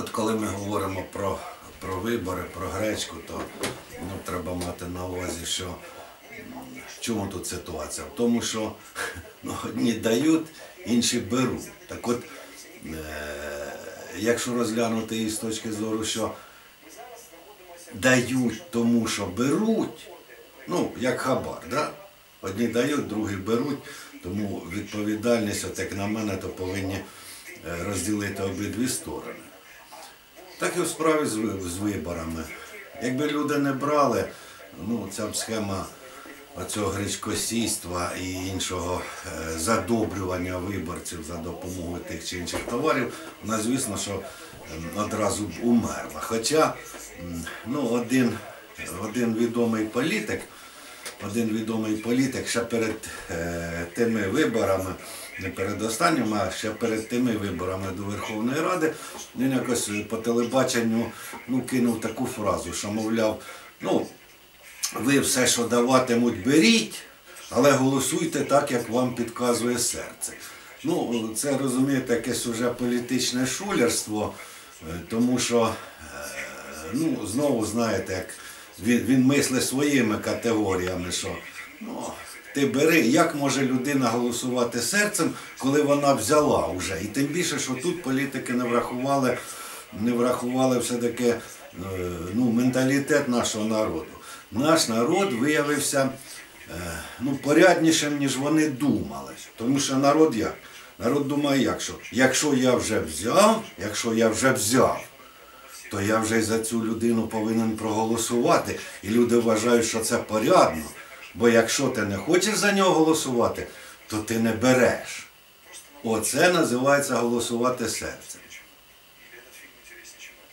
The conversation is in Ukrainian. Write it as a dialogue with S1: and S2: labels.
S1: От коли ми говоримо про, про вибори, про гречку, то ну, треба мати на увазі, що в чому тут ситуація? В тому, що ну, одні дають, інші беруть. Так от, е, якщо розглянути її з точки зору, що дають тому, що беруть, ну, як хабар, да? одні дають, другі беруть, тому відповідальність, от як на мене, то повинні е, розділити обидві сторони. Так і в справі з, з виборами. Якби люди не брали, ну ця б схема оцього гречкосійства і іншого е, задобрювання виборців за допомогою тих чи інших товарів, вона, звісно, що ем, одразу б умерла. Хоча ну, один, один відомий політик, один відомий політик ще перед е, тими виборами, не перед останніми, а ще перед тими виборами до Верховної Ради, він якось по телебаченню ну, кинув таку фразу, що мовляв, ну, ви все, що даватимуть, беріть, але голосуйте так, як вам підказує серце. Ну, це розумієте, якесь уже політичне шулерство, е, тому що, е, ну, знову знаєте, як він, він мислить своїми категоріями, що ну, ти бери, як може людина голосувати серцем, коли вона взяла вже. І тим більше, що тут політики не врахували, не врахували все-таки е, ну, менталітет нашого народу. Наш народ виявився е, ну, поряднішим, ніж вони думали. Тому що народ як? Народ думає, як що? Якщо я вже взяв, якщо я вже взяв, то я вже й за цю людину повинен проголосувати. І люди вважають, що це порядно. Бо якщо ти не хочеш за нього голосувати, то ти не береш. Оце називається голосувати серцем.